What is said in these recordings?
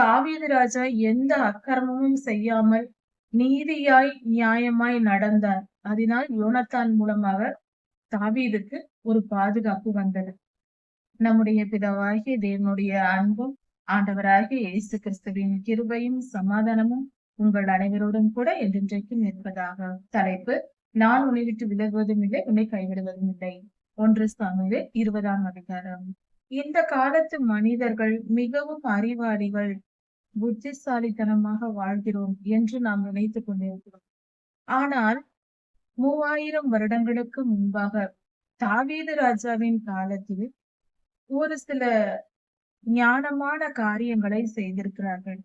தாவீது ராஜா எந்த அக்கிரமமும் செய்யாமல் நீதியாய் நியாயமாய் நடந்தார். அதனால் யோனத்தான் மூலமாக தாவீதுக்கு ஒரு பாதுகாப்பு வந்தது. நம்முடைய பிதாவாகிய தேவனுடைய அன்பும் ஆண்டவராகிய இயேசு கிறிஸ்துவின் கிருபையும் சமாதானமும் உங்கள் அனைவரோடும் கூட என்றென்றைக்கும் நிற்பதாக தலைப்பு நான் உன்னை விட்டு விலகுவதும் இல்லை உன்னை கைவிடுவதும் இல்லை. ஒன்று சாமியில் இருபதாம் அதிகாரம். இந்த காலத்து மனிதர்கள் மிகவும் அறிவாளிகள். புத்திசாலித்தனமாக வாழ்கிறோம் என்று நாம் நினைத்துக் கொண்டிருக்கிறோம். ஆனால் மூவாயிரம் வருடங்களுக்கு முன்பாக தாவீது ராஜாவின் காலத்தில் ஒரு சில ஞானமான காரியங்களை செய்திருக்கிறார்கள்.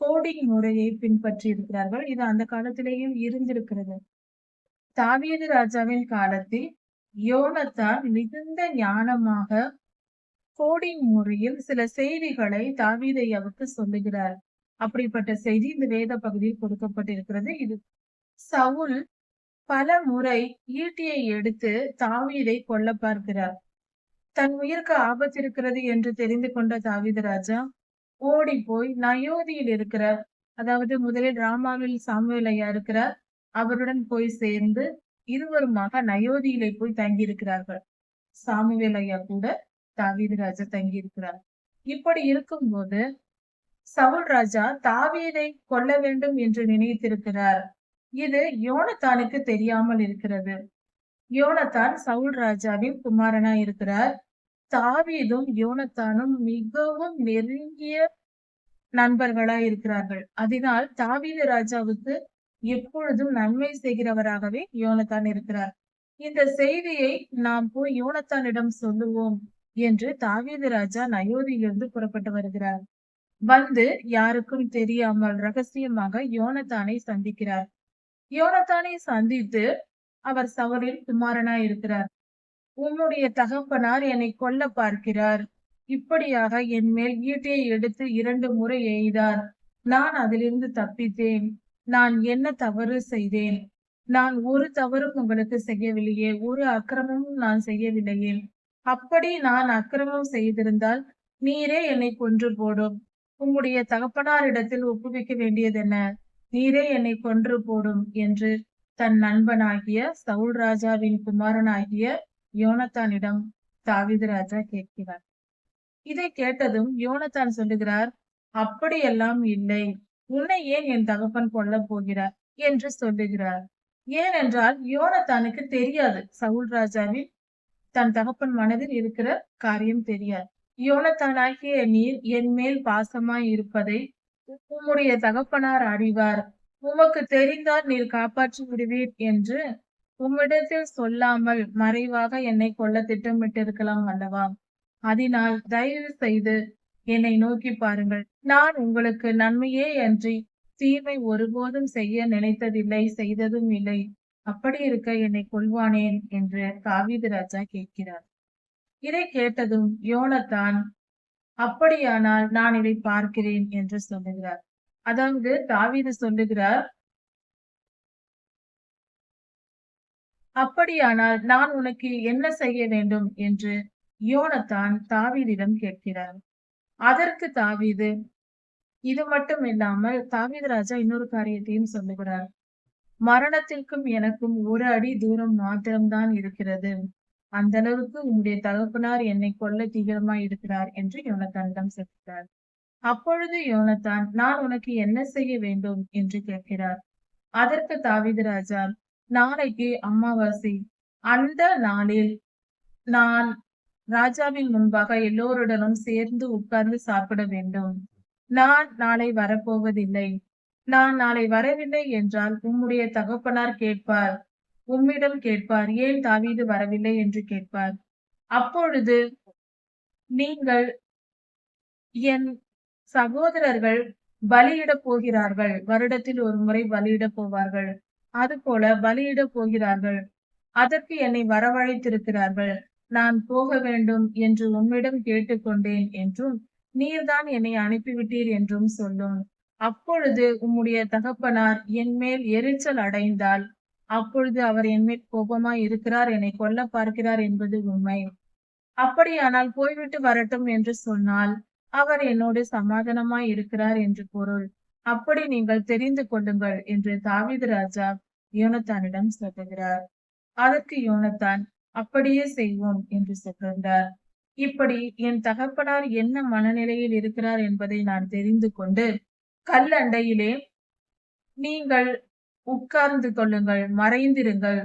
கோடிங் முறையை பின்பற்றி இருக்கிறார்கள் இது அந்த காலத்திலேயும் இருந்திருக்கிறது. தாவீது ராஜாவின் காலத்தில் யோனத்தான் மிகுந்த ஞானமாக கோடிங் முறையில் சில செய்திகளை தாவீதையாவுக்கு சொல்லுகிறார். அப்படிப்பட்ட செய்தி இந்த வேத பகுதியில் கொடுக்கப்பட்டிருக்கிறது. இது சவுல் பல முறை ஈட்டியை எடுத்து தாவீதை கொல்ல பார்க்கிறார். தன் உயிருக்கு ஆபத்து இருக்கிறது என்று தெரிந்து கொண்ட தாவீது ராஜா ஓடி போய் நயோதியில் இருக்கிற அதாவது முதலில் ராமாவில் சாமுவேல் ஐயா இருக்கிறார் அவருடன் போய் சேர்ந்து இருவருமாக நயோதியிலே போய் தங்கி இருக்கிறார்கள் சாமுவேல் ஐயா கூட தாவீது ராஜா தங்கி இருக்கிறார் இப்படி இருக்கும்போது சவுல் ராஜா தாவீதை கொல்ல வேண்டும் என்று நினைத்திருக்கிறார். இது யோனத்தானுக்கு தெரியாமல் இருக்கிறது. யோனத்தான் சவுல் ராஜாவின் குமாரனா இருக்கிறார். தாவீதும் யோனத்தானும் மிகவும் நெருங்கிய நண்பர்களா இருக்கிறார்கள். அதனால் தாவீது ராஜாவுக்கு எப்பொழுதும் நன்மை செய்கிறவராகவே யோனத்தான் இருக்கிறார். இந்த செய்தியை நாம் போய் யோனத்தானிடம் சொல்லுவோம். என்று தாவீது ராஜா நயோதியிலிருந்து புறப்பட்டு வருகிறார். வந்து யாருக்கும் தெரியாமல் ரகசியமாக யோனத்தானை சந்திக்கிறார். யோனத்தானை சந்தித்து அவர் சவரில் குமாரனாய் இருக்கிறார் உன்னுடைய தகப்பனார் என்னை கொல்ல பார்க்கிறார். இப்படியாக என் மேல் ஈட்டியை எடுத்து இரண்டு முறை எய்தார். நான் அதிலிருந்து தப்பித்தேன். நான் என்ன தவறு செய்தேன்? நான் ஒரு தவறும் உங்களுக்கு செய்யவில்லையே. ஒரு அக்கிரமமும் நான் செய்யவில்லையே. அப்படி நான் அக்கிரமம் செய்திருந்தால் நீரே என்னை கொன்று போடும். உம்முடைய தகப்பனாரிடத்தில் ஒப்புவிக்க வேண்டியதென்ன? நீரே என்னை கொன்று போடும் என்று தன் நண்பனாகிய சவுல் ராஜாவின் குமாரனாகிய யோனத்தானிடம் தாவிது ராஜா கேட்கிறார். இதை கேட்டதும் யோனத்தான் சொல்லுகிறார் அப்படியெல்லாம் இல்லை. உன்னை ஏன் என் தகப்பன் கொல்ல போகிறார்? என்று சொல்லுகிறார். ஏனென்றால் யோனத்தானுக்கு தெரியாது சவுல் ராஜாவின் தன் தகப்பன் மனதில் இருக்கிற காரியம் தெரியாது. யோனத்தானாகிய நீர் என் மேல் பாசமாய் இருப்பதை உம்முடைய தகப்பனார் அறிவார். உமக்கு தெரிந்தால் நீர் காப்பாற்றி விடுவீர் என்று உம்மிடத்தில் சொல்லாமல் மறைவாக என்னை கொல்ல திட்டமிட்டிருக்கலாம் அல்லவா? அதனால் தயவு செய்து என்னை நோக்கி பாருங்கள். நான் உங்களுக்கு நன்மையே அன்றி தீமை ஒருபோதும் செய்ய நினைத்ததில்லை செய்ததும் இல்லை. அப்படி இருக்க என்னை கொள்வானேன் என்று காவிது ராஜா கேட்கிறார். இதை கேட்டதும் யோனத்தான் அப்படியானால் நான் இதை பார்க்கிறேன் என்று சொல்லுகிறார். அதாவது தாவீது சொல்லுகிறார் அப்படியானால் நான் உனக்கு என்ன செய்ய வேண்டும்? என்று யோனத்தான் தாவீதிடம் கேட்கிறார். அதற்கு தாவீது இது மட்டும் இல்லாமல் தாவீது ராஜா இன்னொரு காரியத்தையும் சொல்லுகிறார். மரணத்திற்கும் எனக்கும் ஒரு அடி தூரம் மாத்திரம்தான் இருக்கிறது. அந்த அளவுக்கு உன்னுடைய தகப்பனார் என்னை கொல்ல தீவிரமாய் இருக்கிறார் என்று யோனத்தானிடம் சொல்கிறார். அப்பொழுது யோனத்தான் நான் உனக்கு என்ன செய்ய வேண்டும்? என்று கேட்கிறார். அதற்கு தாவீது ராஜா நாளைக்கு அமாவாசை. அந்த நாளில் நான் ராஜாவின் முன்பாக எல்லோருடனும் சேர்ந்து உட்கார்ந்து சாப்பிட வேண்டும். நான் நாளை வரப்போவதில்லை. நான் நாளை வரவில்லை என்றால் உம்முடைய தகப்பனார் கேட்பார். உம்மிடம் கேட்பார் ஏன் தாவீது வரவில்லை? என்று கேட்பார். அப்பொழுது நீங்கள் என் சகோதரர்கள் பலியிட போகிறார்கள். வருடத்தில் ஒரு முறை பலியிட போவார்கள். அது போல பலியிட போகிறார்கள். அதற்கு என்னை வரவழைத்திருக்கிறார்கள். நான் போக வேண்டும் என்று உம்மிடம் கேட்டுக்கொண்டேன் என்றும் நீர்தான் என்னை அனுப்பிவிட்டீர் என்றும் சொல்லும். அப்பொழுது உம்முடைய தகப்பனார் என் மேல் எரிச்சல் அடைந்தால் அப்பொழுது அவர் என் மேல் கோபமா இருக்கிறார் என்னை கொல்ல பார்க்கிறார் என்பது உண்மை. அப்படியானால் போய்விட்டு வரட்டும் என்று சொன்னால் அவர் என்னோடு சமாதானமாய் இருக்கிறார் என்று பொருள். அப்படி நீங்கள் தெரிந்து கொள்ளுங்கள் என்று தாவித ராஜா யோனத்தானிடம் சொல்லுகிறார். அதற்கு யோனத்தான் அப்படியே செய்வோம் என்று சொல்கின்றார் இப்படி என் தகப்பனார் என்ன மனநிலையில் இருக்கிறார் என்பதை நான் தெரிந்து கொண்டு கல் அண்டையிலே நீங்கள் உட்கார்ந்து கொள்ளுங்கள் மறைந்திருங்கள்.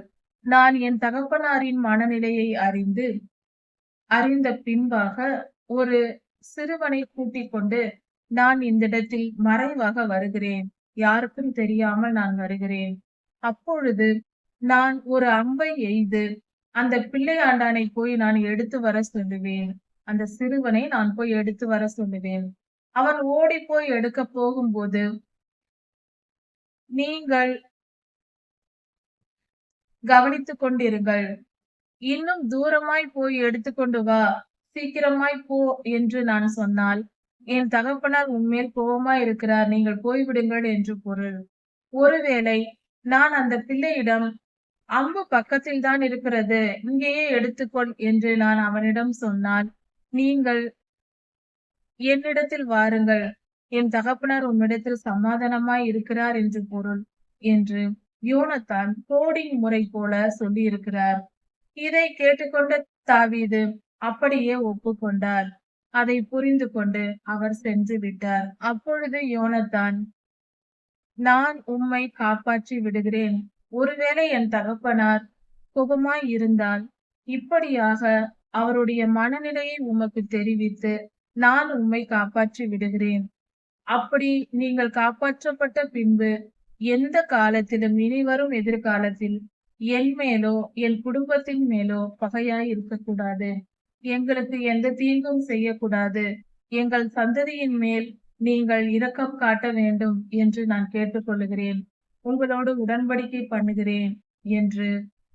நான் என் தகப்பனாரின் மனநிலையை அறிந்து அறிந்த பின்பாக ஒரு சிறுவனை கூட்டிக் கொண்டு நான் இந்த இடத்தில் மறைவாக வருகிறேன். யாருக்கும் தெரியாமல் நான் வருகிறேன். அப்பொழுது நான் ஒரு அம்பை எய்து அந்த பிள்ளை ஆண்டானை போய் நான் எடுத்து வர சொல்லுவேன். அந்த சிறுவனை நான் போய் எடுத்து வர சொல்லுவேன். அவன் ஓடி போய் எடுக்க போகும்போது நீங்கள் கவனித்துக் கொண்டிருங்கள். இன்னும் தூரமாய் போய் எடுத்துக்கொண்டு வா. சீக்கிரமாய் போ என்று நான் சொன்னால் என் தகப்பனார் உண்மையில் கோபமா இருக்கிறார். நீங்கள் போய்விடுங்கள் என்று பொருள். ஒருவேளை நான் அந்த பிள்ளையிடம் அம்பு பக்கத்தில் தான் இருக்கிறது. இங்கேயே எடுத்துக்கொள் என்று நான் அவனிடம் சொன்னால் நீங்கள் என்னிடத்தில் வாருங்கள். என் தகப்பனார் உன்னிடத்தில் சமாதானமாய் இருக்கிறார் என்று பொருள் என்று யோனத்தான் கோடிங் முறை போல சொல்லி இருக்கிறார் இதை கேட்டுக்கொண்ட தாவீது அப்படியே ஒப்புக்கொண்டார். அதை புரிந்து கொண்டு அவர் சென்று விட்டார். அப்பொழுது யோனத்தான் நான் உம்மை காப்பாற்றி விடுகிறேன். ஒருவேளை என் தகப்பனார் கோபமாய் இருந்தால் இப்படியாக அவருடைய மனநிலையை உமக்கு தெரிவித்து நான் உம்மை காப்பாற்றி விடுகிறேன். அப்படி நீங்கள் காப்பாற்றப்பட்ட பின்பு எந்த காலத்திலும் இனிவரும் எதிர்காலத்தில் என் மேலோ என் குடும்பத்தின் மேலோ பகையாய் இருக்கக்கூடாது. எங்களுக்கு எந்த தீங்கும் செய்யக்கூடாது. எங்கள் சந்ததியின் மேல் நீங்கள் இரக்கம் காட்ட வேண்டும் என்று நான் கேட்டுக்கொள்கிறேன் உங்களோடு உடன்படிக்கை பண்ணுகிறேன் என்று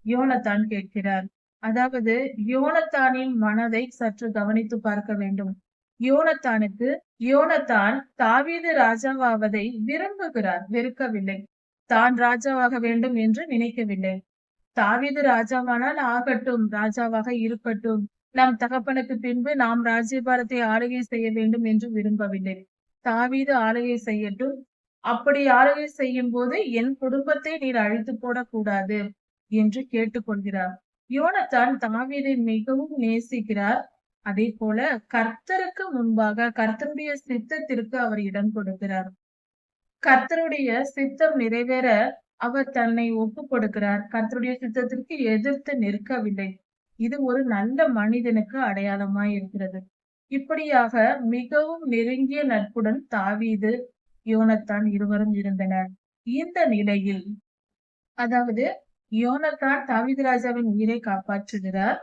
யோனத்தான் கேட்கிறார். அதாவது யோனத்தானின் மனதை சற்று கவனித்து பார்க்க வேண்டும். யோனத்தானுக்கு யோனத்தான் தாவீது ராஜாவாவதை விரும்புகிறார் வெறுக்கவில்லை. தான் ராஜாவாக வேண்டும் என்று நினைக்கவில்லை. தாவீது ராஜாவானால் ஆகட்டும் ராஜாவாக இருக்கட்டும். நம் தகப்பனுக்கு பின்பு நாம் ராஜ்யபாரத்தை ஆளுகை செய்ய வேண்டும் என்று விரும்பவில்லை. தாவீது ஆளுகை செய்யட்டும். அப்படி ஆளுகை செய்யும் போது என் குடும்பத்தை நீர் அழித்து போடக்கூடாது என்று கேட்டுக்கொள்கிறார். யோனத்தான் தாவீதை மிகவும் நேசிக்கிறார். அதே போல கர்த்தருக்கு முன்பாக கர்த்தருடைய சித்தத்திற்கு அவர் இடம் கொடுக்கிறார். கர்த்தருடைய சித்தம் நிறைவேற அவர் தன்னை ஒப்பு கொடுக்கிறார் கர்த்தருடைய சித்தத்திற்கு எதிர்த்து நிற்கவில்லை. இது ஒரு நல்ல மனிதனுக்கு அடையாளமாய் இருக்கிறது. இப்படியாக மிகவும் நெருங்கிய நட்புடன் தாவீது யோனத்தான் இருவரும் இருந்தனர். இந்த நிலையில் அதாவது யோனத்தான் தாவீது ராஜாவின் உயிரை காப்பாற்றுகிறார்.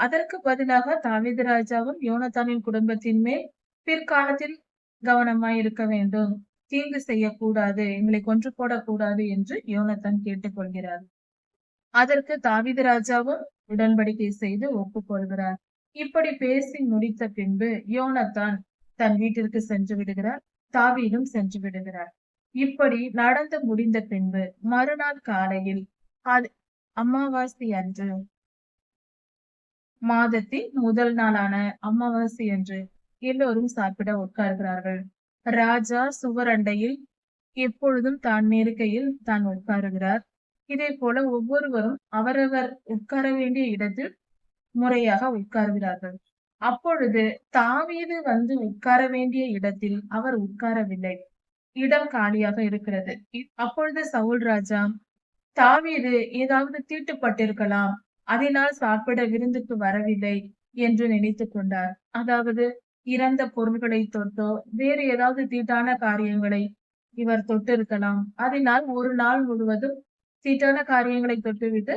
அதற்கு பதிலாக தாவீது ராஜாவும் யோனத்தானின் குடும்பத்தின் மேல் பிற்காலத்தில் கவனமாய் இருக்க வேண்டும். தீங்கு செய்யக்கூடாது எங்களை கொன்று போடக்கூடாது என்று யோனத்தான் கேட்டுக்கொள்கிறார். அதற்கு தாவீது ராஜாவும் உடன்படிக்கை செய்து ஒப்புக்கொள்கிறார். இப்படி பேசி முடித்த பின்பு யோனத்தான் தன் வீட்டிற்கு சென்று விடுகிறார் தாவீதும் சென்று விடுகிறார். இப்படி நடந்து முடிந்த பின்பு மறுநாள் காலையில் அது அமாவாசை அன்று மாதத்தின் முதல் நாளான அமாவாசை அன்று எல்லோரும் சாப்பிட உட்காருகிறார்கள். ராஜா சுவரண்டையில் எப்பொழுதும் தான் இருக்கையில் தான் உட்காருகிறார். இதே போல ஒவ்வொருவரும் அவரவர் உட்கார வேண்டிய இடத்தில் முறையாக உட்காருகிறார்கள். அப்பொழுது தாவீது வந்து உட்கார வேண்டிய இடத்தில் அவர் உட்காரவில்லை. இடம் காலியாக இருக்கிறது. அப்பொழுது சவுல் ராஜா தாவீது ஏதாவது தீட்டுப்பட்டிருக்கலாம். அதனால் சாப்பிட விருந்துக்கு வரவில்லை என்று நினைத்து கொண்டார். அதாவது இறந்த பொருள்களை தொட்டோ வேறு ஏதாவது தீட்டான காரியங்களை இவர் தொட்டிருக்கலாம். அதனால் ஒரு நாள் முழுவதும் தீட்டான காரியங்களை தொட்டுவிட்டு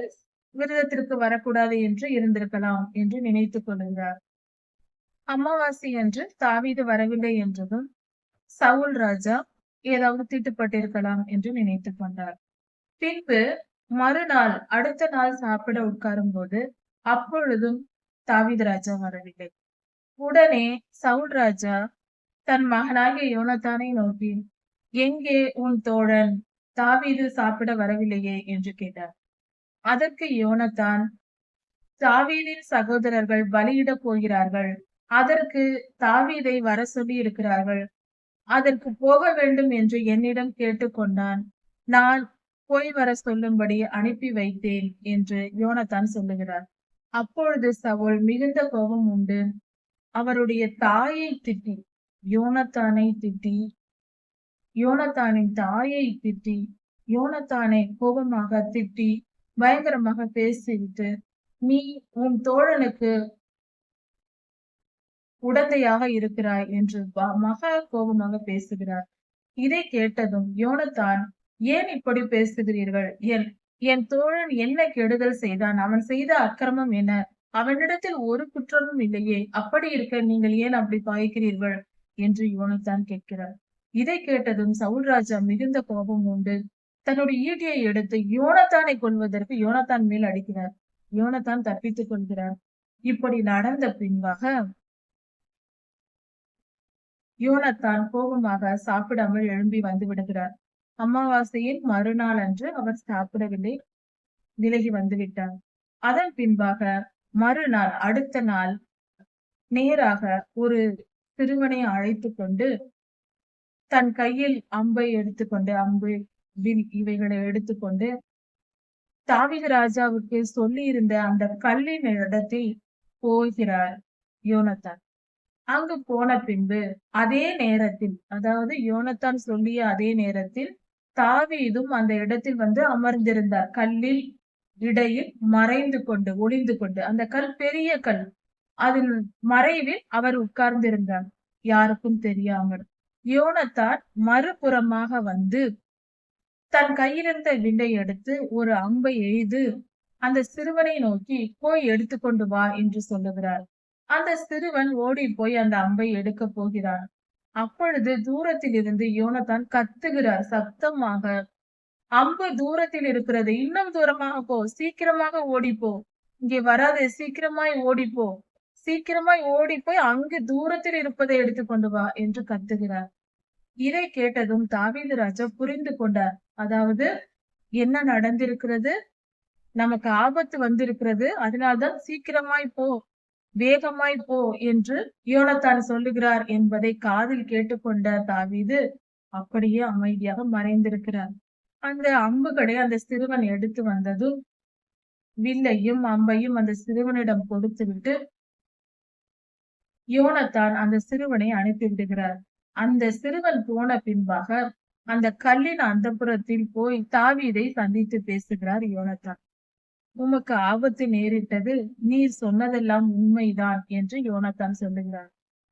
விரதத்திற்கு வரக்கூடாது என்று இருந்திருக்கலாம் என்று நினைத்து கொள்கிறார். அமாவாசை என்று தாவீது வரவில்லை என்றதும் சவுல் ராஜா ஏதாவது தீட்டுப்பட்டிருக்கலாம் என்று நினைத்து கொண்டார். பின்பு மறுநாள் அடுத்த நாள் சாப்பிட உட்காரும் போது அப்பொழுதும் தாவீது ராஜா வரவில்லை. உடனே சவுல் ராஜா தன் மகனாகிய யோனத்தானை நோக்கி எங்கே உன் தோழன் தாவீது சாப்பிட வரவில்லையே? என்று கேட்டார். அதற்கு யோனத்தான் தாவீதின் சகோதரர்கள் பலியிடப் போகிறார்கள். அதற்கு தாவீதை வர சொல்லி இருக்கிறார்கள். அதற்கு போக வேண்டும் என்று என்னிடம் கேட்டுக்கொண்டான் நான் போய் வர சொல்லும்படி அனுப்பி வைத்தேன் என்று யோனத்தான் சொல்லுகிறார். அப்பொழுது சவுல் மிகுந்த கோபம் உண்டு. அவருடைய தாயை திட்டி யோனத்தானை திட்டி யோனத்தானின் தாயை திட்டி யோனத்தானை கோபமாக திட்டி பயங்கரமாக பேசிவிட்டு நீ உன் தோழனுக்கு உடந்தையாக இருக்கிறாய் என்று மகா கோபமாக பேசுகிறார். இதை கேட்டதும் யோனத்தான் ஏன் இப்படி பேசுகிறீர்கள்? என் என் தோழன் என்ன கெடுதல் செய்தான்? அவன் செய்த அக்கிரமம் என்ன? அவனிடத்தில் ஒரு குற்றமும் இல்லையே. அப்படி இருக்க நீங்கள் ஏன் அப்படி பாய்க்கிறீர்கள் என்று யோனத்தான் கேட்கிறார் இதை கேட்டதும் சவுல் ராஜா மிகுந்த கோபம் உண்டு. தன்னுடைய ஈட்டியை எடுத்து யோனத்தானை கொள்வதற்கு யோனத்தான் மேல் அடிக்கிறார். யோனத்தான் தப்பித்துக் கொள்கிறார். இப்படி நடந்த பின்பாக யோனத்தான் கோபமாக சாப்பிடாமல் எழும்பி வந்து விடுகிறார். அமாவாசையின் மறுநாள் அன்று அவர் சாப்பிடவில்லை. விலகி வந்து விட்டார் அதன் பின்பாக மறுநாள் அடுத்த நாள் நேராக ஒரு சிறுவனை அழைத்து கொண்டு தன் கையில் அம்பை எடுத்துக்கொண்டு அம்பு வில் இவைகளை எடுத்துக்கொண்டு தாவிக ராஜாவுக்கு சொல்லி இருந்த அந்த கல்லின் இடத்தில் போகிறார் யோனத்தான். அங்கு போன பின்பு அதே நேரத்தில் அதாவது யோனத்தான் சொல்லிய அதே நேரத்தில் தாவீதும் அந்த இடத்தில் வந்து அமர்ந்திருந்தார். கல்லில் இடையில் மறைந்து கொண்டு ஒளிந்து கொண்டு. அந்த கல் பெரிய கல். அதன் மறைவில் அவர் உட்கார்ந்திருந்தார். யாருக்கும் தெரியாமல். யோனத்தான் மறுபுறமாக வந்து தன் கையிலிருந்த விண்டை எடுத்து ஒரு அம்பை எய்து அந்த சிறுவனை நோக்கி போய் எடுத்துக்கொண்டு வா என்று சொல்லுகிறார். அந்த சிறுவன் ஓடி போய் அந்த அம்பை எடுக்க போகிறான். அப்பொழுது தூரத்தில் இருந்து யோனத்தான் கத்துகிறார் சத்தமாக. அம்பு தூரத்தில் இருக்கிறது. இன்னும் தூரமாக போ. சீக்கிரமாக ஓடிப்போ. இங்கே வராதே. சீக்கிரமாய் ஓடிப்போ. சீக்கிரமாய் ஓடி போய் அங்கு தூரத்தில் இருப்பதை எடுத்துக்கொண்டு வா என்று கத்துகிறார். இதை கேட்டதும் தாவீது ராஜா புரிந்து கொண்டார். அதாவது என்ன நடந்திருக்கிறது? நமக்கு ஆபத்து வந்திருக்கிறது. அதனால்தான் சீக்கிரமாய் போ. வேகமாய் போ என்று யோனத்தான் சொல்லுகிறார் என்பதை காதில் கேட்டுக்கொண்ட தாவீது அப்படியே அமைதியாக மறைந்திருக்கிறார். அந்த அம்புகளை அந்த சிறுவன் எடுத்து வந்ததும் வில்லையும் அம்பையும் அந்த சிறுவனிடம் கொடுத்துவிட்டு யோனத்தான் அந்த சிறுவனை அனுப்பி விடுகிறார். அந்த சிறுவன் போன பின்பாக அந்த கல்லின் அந்த புறத்தில் போய் தாவீதை சந்தித்து பேசுகிறார் யோனத்தான். உமக்கு ஆபத்து நேரிட்டது நீர் சொன்னதெல்லாம் உண்மைதான் என்று யோனத்தான் சொல்லுகிறார்.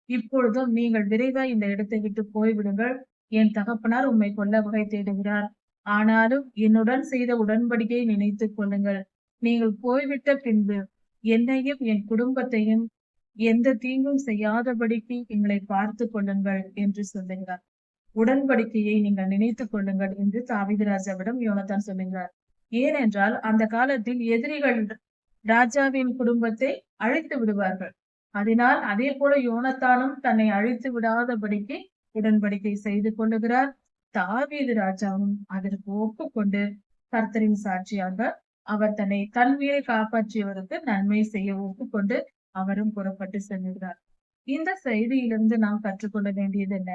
இப்பொழுதும் நீங்கள் விரைவாக இந்த இடத்தை விட்டு போய்விடுங்கள். என் தகப்பனார் உம்மை கொல்ல வகை தேடுகிறார். ஆனாலும் என்னுடன் செய்த உடன்படிக்கையை நினைத்துக் கொள்ளுங்கள். நீங்கள் போய்விட்ட பின்பு என்னையும் என் குடும்பத்தையும் எந்த தீங்கும் செய்யாதபடிக்கு எங்களை பார்த்து கொள்ளுங்கள் என்று சொல்லுகிறார். உடன்படிக்கையை நீங்கள் நினைத்துக் கொள்ளுங்கள் என்று தாவிதராஜாவிடம் யோனத்தான் சொல்லுகிறார். ஏனென்றால் அந்த காலத்தில் எதிரிகள் ராஜாவின் குடும்பத்தை அழைத்து விடுவார்கள். அதனால் அதே போல யோனத்தானும் தன்னை அழைத்து விடாதபடிக்கு உடன்படிக்கை செய்து கொள்ளுகிறார். தாவீது ராஜாவும் அதற்கு ஒப்புக்கொண்டு கர்த்தரின் சாட்சியாக அவர் தன்னை தன் உயிரை காப்பாற்றியவருக்கு நன்மை செய்ய ஒப்புக்கொண்டு அவரும் புறப்பட்டு செல்கிறார். இந்த செய்தியிலிருந்து நாம் கற்றுக்கொள்ள வேண்டியது என்ன?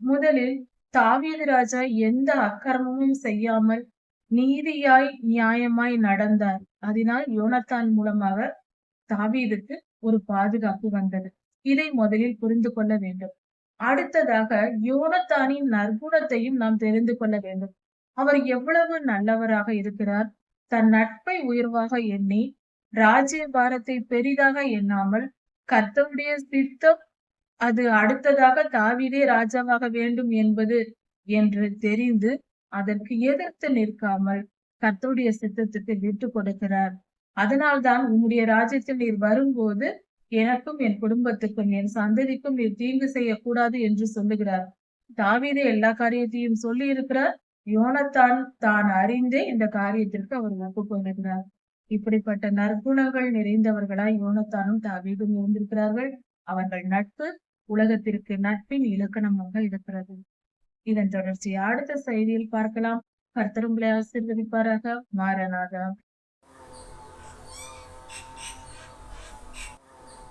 முதலில் தாவீது ராஜா எந்த அக்கிரமமும் செய்யாமல் நீதியாய் நியாயமாய் நடந்தார். அதனால் யோனத்தான் மூலமாக தாவீதுக்கு ஒரு பாதுகாப்பு வந்தது. இதை முதலில் புரிந்து கொள்ள வேண்டும். அடுத்ததாக யோனத்தானின் நற்குணத்தையும் நாம் தெரிந்து கொள்ள வேண்டும். அவர் எவ்வளவு நல்லவராக இருக்கிறார். தன் நட்பை உயர்வாக எண்ணி ராஜ்ய பாரத்தை பெரிதாக எண்ணாமல் கர்த்தவுடைய சித்தம் அது அடுத்ததாக தாவீதே ராஜாவாக வேண்டும் என்பது என்று தெரிந்து அதற்கு எதிர்த்து நிற்காமல் கர்த்தருடைய சித்தத்துக்கு விட்டு கொடுக்கிறார். அதனால்தான் உன்னுடைய ராஜ்யத்தில் நீர் வரும்போது எனக்கும் என் குடும்பத்துக்கும் என் சந்ததிக்கும் நீர் தீங்கு செய்யக்கூடாது என்று சொல்லுகிறார். தாவீது எல்லா காரியத்தையும் சொல்லி இருக்கிறார் யோனத்தான் தான் அறிந்தே இந்த காரியத்திற்கு அவர் ஒப்புக்கொள்கிறார் இப்படிப்பட்ட நற்குணங்கள் நிறைந்தவர்களாய் யோனத்தானும் தாவீதும் இருந்திருக்கிறார்கள். அவர்கள் நட்பு உலகத்திற்கு நட்பின் இலக்கணமாக இருக்கிறது. இதன் தொடர்ச்சியை அடுத்த செய்தியில் பார்க்கலாம். கர்த்தரும்பளை ஆசீர்வதிப்பாராக. மாறனாக.